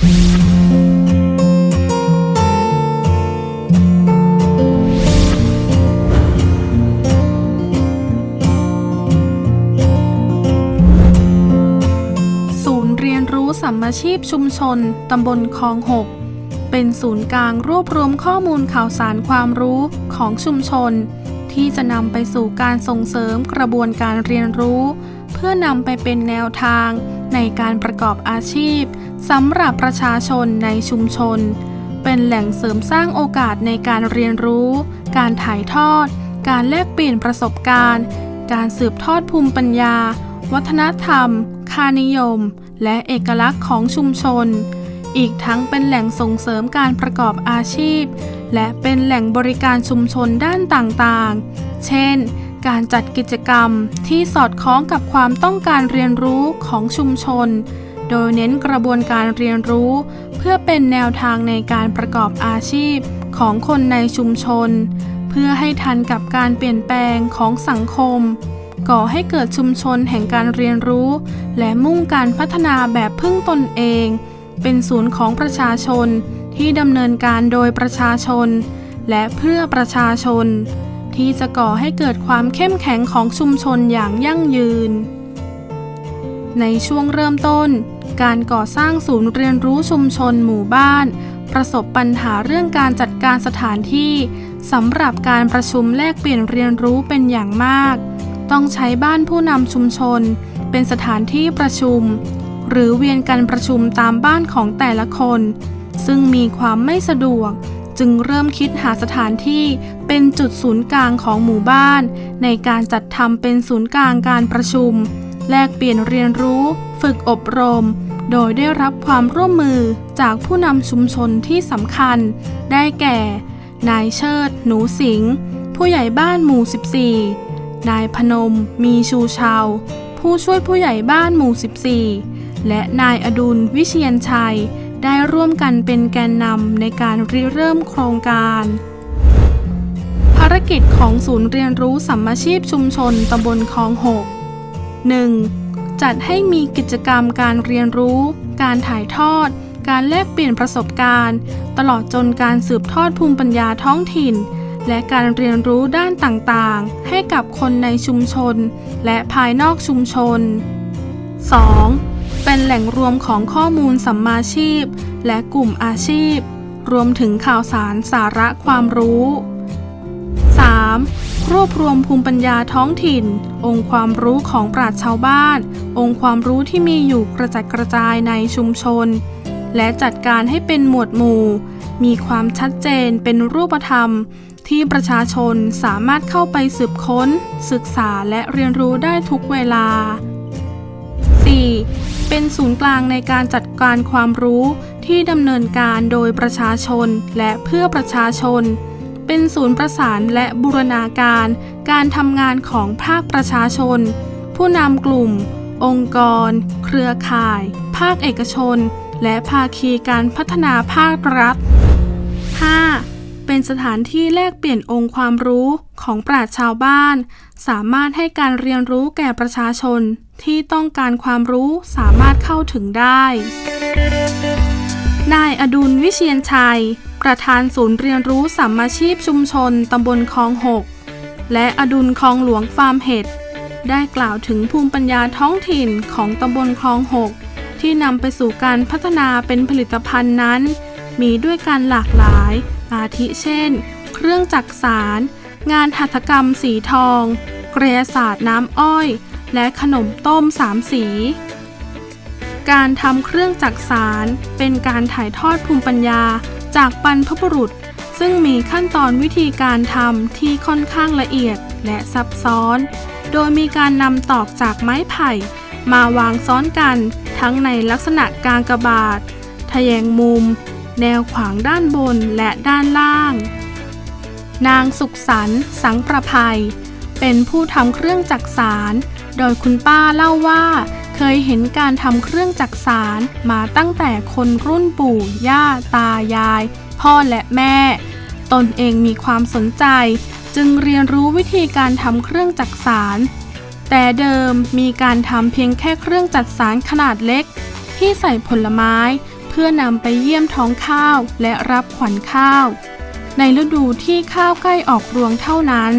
ศูนย์เรียนรู้สัมมาชีพชุมชน ตำบลคลองหกเป็นศูนย์กลางรวบรวมข้อมูลข่าวสารความรู้ของชุมชน ที่จะนำไปสู่การส่งเสริมกระบวนการเรียนรู้ เพื่อนำไปเป็นแนวทาง ในการประกอบอาชีพสำหรับประชาชนในชุมชน เป็นแหล่งเสริมสร้างโอกาสในการเรียนรู้ การถ่ายทอด การแลกเปลี่ยนประสบการณ์ การสืบทอดภูมิปัญญา วัฒนธรรม ค่านิยม และเอกลักษณ์ของชุมชน อีกทั้งเป็นแหล่งส่งเสริมการประกอบอาชีพ และเป็นแหล่งบริการชุมชนด้านต่างๆ เช่น การจัดกิจกรรมที่สอดคล้องกับความต้องการเรียนรู้ของชุมชน โดยเน้นกระบวนการเรียนรู้ เพื่อเป็นแนวทางในการประกอบอาชีพของคนในชุมชน เพื่อให้ทันกับการเปลี่ยนแปลงของสังคม ก่อให้เกิดชุมชนแห่งการเรียนรู้ และมุ่งการพัฒนาแบบพึ่งตนเอง เป็นศูนย์ของประชาชนที่ดำเนินการโดยประชาชน และเพื่อประชาชน ที่จะก่อให้เกิดความเข้มแข็งของชุมชนอย่างยั่งยืน ในช่วงเริ่มต้น การก่อสร้างศูนย์เรียนรู้ชุมชนหมู่บ้าน ประสบปัญหาเรื่องการจัดการสถานที่สำหรับการประชุมแลกเปลี่ยนเรียนรู้เป็นอย่างมาก ต้องใช้บ้านผู้นำชุมชน เป็นสถานที่ประชุม หรือเวียนกันประชุมตามบ้านของแต่ละคน ซึ่งมีความไม่สะดวก จึงเริ่มคิดหาสถานที่เป็นจุดศูนย์กลางของหมู่บ้าน ในการจัดทำเป็นศูนย์กลางการประชุม แลกเปลี่ยนเรียนรู้ ฝึกอบรม โดยได้รับความร่วมมือจากผู้นำชุมชนที่สำคัญ ได้แก่ นายเชิด หนูสิงห์ผู้ใหญ่บ้านหมู่ 14 นายพนม มีชูชาว ผู้ช่วยผู้ใหญ่บ้านหมู่ 14 และนายอดุลวิเชียนชัย ได้ร่วมกันเป็นแกนนำในการริเริ่มโครงการ ภารกิจของศูนย์เรียนรู้สัมมาชีพชุมชนตำบลคลองหก 1. จัดให้มีกิจกรรมการเรียนรู้ การถ่ายทอด การแลกเปลี่ยนประสบการณ์ ตลอดจนการสืบทอดภูมิปัญญาท้องถิ่น และการเรียนรู้ด้านต่างๆ ให้กับคนในชุมชน และภายนอกชุมชน 2. เป็นแหล่งรวมของข้อมูลสัมมาชีพ และกลุ่มอาชีพ รวมถึงข่าวสารสาระความรู้ 3. รวบรวมภูมิปัญญาท้องถิ่น องค์ความรู้ของปราชญ์ชาวบ้าน องค์ความรู้ที่มีอยู่กระจัดกระจายในชุมชน และจัดการให้เป็นหมวดหมู่ มีความชัดเจนเป็นรูปธรรม ที่ประชาชนสามารถเข้าไปสืบค้น ศึกษาและเรียนรู้ได้ทุกเวลา 4. เป็นศูนย์กลางในการจัดการความรู้ที่ดำเนินการโดยประชาชนและเพื่อประชาชน เป็นศูนย์ประสานและบูรณาการ การทำงานของภาคประชาชน ผู้นำกลุ่ม องค์กร เครือข่าย ภาคเอกชน และภาคีการพัฒนาภาครัฐ เป็นสถานที่แลกเปลี่ยนองค์ความรู้ของปราชญ์ชาวบ้าน สามารถให้การเรียนรู้แก่ประชาชน ที่ต้องการความรู้สามารถเข้าถึงได้ นายอดุลวิเชียนชัย ประธานศูนย์เรียนรู้สัมมาชีพชุมชนตำบลคลองหกและอดุลคลองหลวงฟาร์มเห็ดได้กล่าวถึงภูมิปัญญาท้องถิ่นของตำบลคลองหกที่นำไปสู่การพัฒนาเป็นผลิตภัณฑ์นั้น มีด้วยการหลากหลาย อาทิเช่น เครื่องจักสาร งานหัตถกรรมสีทอง เกรศาสตร์น้ำอ้อย และขนมต้มสามสี การทำเครื่องจักสารเป็นการถ่ายทอดภูมิปัญญาจากบรรพบุรุษ ซึ่งมีขั้นตอนวิธีการทำที่ค่อนข้างละเอียดและซับซ้อน โดยมีการนำตอกจากไม้ไผ่ มาวางซ้อนกันทั้งในลักษณะกางกระบาททะแยงมุม แนวขวางด้านบนและด้านล่าง นางสุขสันต์สังประภัย เป็นผู้ทำเครื่องจักสารโดยคุณป้าเล่าว่า เคยเห็นการทำเครื่องจักสารมาตั้งแต่คนรุ่นปู่ย่าตายาย พ่อและแม่ ตนเองมีความสนใจ จึงเรียนรู้วิธีการทำเครื่องจักสารแต่เดิมมีการทำเพียงแค่เครื่องจักสารขนาดเล็ก ที่ใส่ผลไม้ เพื่อนำไปเยี่ยมท้องข้าวและรับขวัญข้าว ในฤดูที่ข้าวใกล้ออกรวงเท่านั้น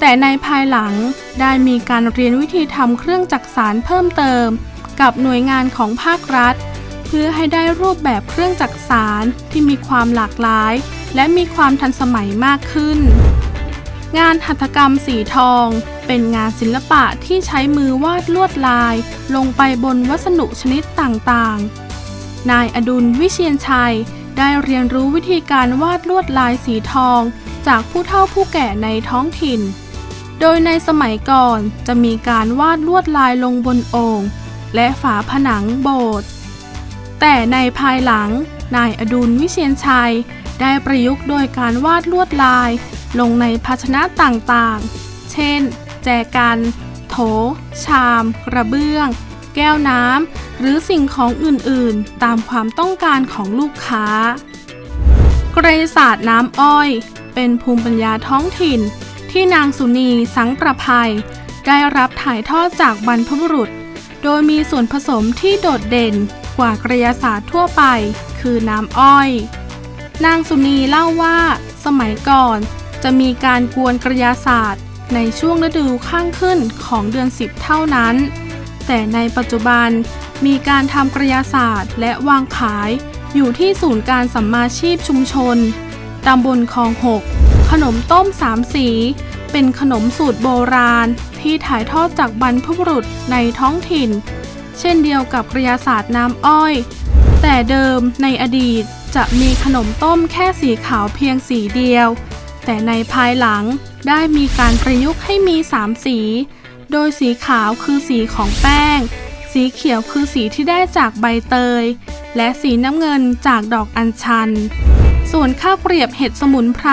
แต่ในภายหลังได้มีการเรียนวิธีทำเครื่องจักสารเพิ่มเติม กับหน่วยงานของภาครัฐ เพื่อให้ได้รูปแบบเครื่องจักสารที่มีความหลากหลาย และมีความทันสมัยมากขึ้น งานหัตถกรรมสีทองเป็นงานศิลปะที่ใช้มือวาดลวดลาย ลงไปบนวัสดุชนิดต่างๆ นายอดุลวิเชียนชัย ได้เรียนรู้วิธีการวาดลวดลายสีทอง จากผู้เฒ่าผู้แก่ในท้องถิ่น โดยในสมัยก่อนจะมีการวาดลวดลายลงบนโอ่งและฝาผนังโบสถ์ แต่ในภายหลังนายอดุลวิเชียนชัย ได้ประยุกต์โดยการวาดลวดลาย ลงในภาชนะต่างๆ เช่น แจกัน โถ ชาม กระเบื้อง แก้วน้ำหรือสิ่งของอื่นๆ ตามความต้องการของลูกค้า เกรศาสตร์น้ำอ้อย เป็นภูมิปัญญาท้องถิ่น ที่นางสุนีสังประภัย ได้รับถ่ายทอดจากบรรพบุรุษ โดยมีส่วนผสมที่โดดเด่นกว่ากรยาศาสตร์ทั่วไป คือน้ำอ้อย นางสุนีเล่าว่า สมัยก่อนจะมีการกวนกระยาศาสตร์ในช่วงฤดูข้างขึ้นของเดือนสิบเท่านั้น แต่ในปัจจุบันมีการทำกระยาศาสตร์และวางขายอยู่ที่ศูนย์การสัมมาชีพชุมชน ตำบลคลองหกขนมต้มสามสี เป็นขนมสูตรโบราณที่ถ่ายทอดจากบรรพบุรุษในท้องถิ่น เช่นเดียวกับกระยาศาสตร์น้ำอ้อย แต่เดิมในอดีตจะมีขนมต้มแค่สีขาวเพียงสีเดียว แต่ในภายหลังได้มีการประยุกต์ให้มีสามสี โดยสีขาวคือสีของแป้ง สีเขียวคือสีที่ได้จากใบเตย และสีน้ำเงินจากดอกอัญชัน ส่วนข้าวเกรียบเห็ดสมุนไพร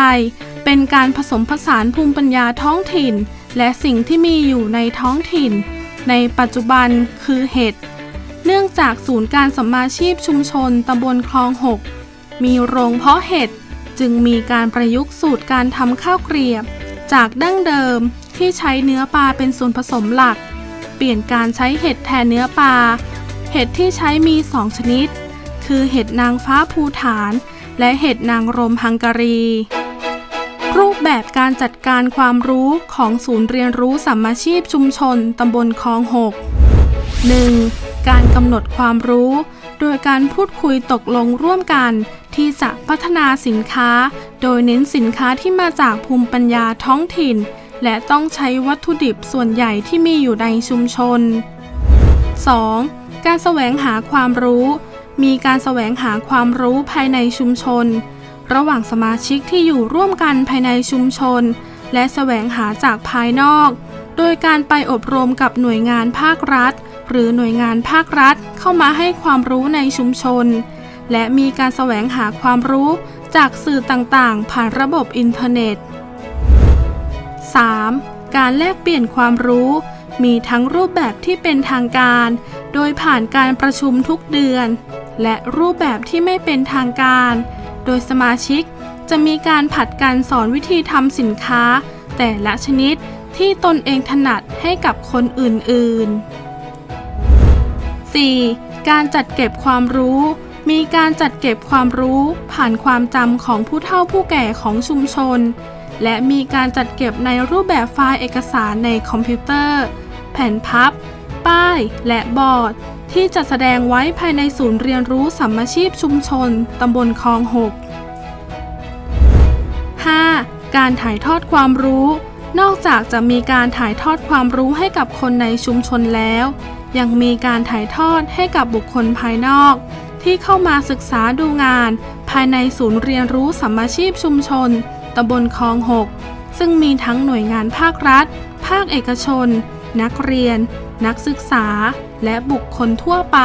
เป็นการผสมผสานภูมิปัญญาท้องถิ่น และสิ่งที่มีอยู่ในท้องถิ่น ในปัจจุบันคือเห็ด เนื่องจากศูนย์การสัมมาชีพชุมชนตำบลคลองหกมีโรงเพาะเห็ดจึงมีการประยุกต์สูตรการทำข้าวเกรียบ จากดั้งเดิม ที่ใช้เนื้อปลาเป็นส่วนผสมหลัก เปลี่ยนการใช้เห็ดแทนเนื้อปลา เห็ดที่ใช้มี2ชนิด คือเห็ดนางฟ้าภูฐาน และเห็ดนางรมฮังการี รูปแบบการจัดการความรู้ของศูนย์เรียนรู้สัมมาชีพชุมชนตำบลคลองหก 1. การกำหนดความรู้ โดยการพูดคุยตกลงร่วมกันที่จะพัฒนาสินค้า โดยเน้นสินค้าที่มาจากภูมิปัญญาท้องถิ่น และต้องใช้วัตถุดิบส่วนใหญ่ที่มีอยู่ในชุมชน 2. การแสวงหาความรู้ มีการแสวงหาความรู้ภายในชุมชน ระหว่างสมาชิกที่อยู่ร่วมกันภายในชุมชน และแสวงหาจากภายนอก โดยการไปอบรมกับหน่วยงานภาครัฐ หรือหน่วยงานภาครัฐเข้ามาให้ความรู้ในชุมชน และมีการแสวงหาความรู้จากสื่อต่างๆ ผ่านระบบอินเทอร์เน็ต 3. การแลกเปลี่ยนความรู้ มีทั้งรูปแบบที่เป็นทางการ โดยผ่านการประชุมทุกเดือน และรูปแบบที่ไม่เป็นทางการ โดยสมาชิกจะมีการผัดการสอนวิธีทำสินค้า แต่ละชนิดที่ตนเองถนัดให้กับคนอื่นๆ 4. การจัดเก็บความรู้ มีการจัดเก็บความรู้ผ่านความจำของผู้เฒ่าผู้แก่ของชุมชน และมีการจัดเก็บในรูปแบบไฟล์เอกสารในคอมพิวเตอร์ แผ่นพับ ป้าย และบอร์ด ที่จะแสดงไว้ภายในศูนย์เรียนรู้สัมมาชีพชุมชน ตำบลคลองหก 5. การถ่ายทอดความรู้ นอกจากจะมีการถ่ายทอดความรู้ให้กับคนในชุมชนแล้ว ยังมีการถ่ายทอดให้กับบุคคลภายนอก ที่เข้ามาศึกษาดูงาน ภายในศูนย์เรียนรู้สัมมาชีพชุมชน ตำบลคลองหกซึ่งมีทั้งหน่วยงานภาครัฐ ภาคเอกชน นักเรียน นักศึกษา และบุคคลทั่วไป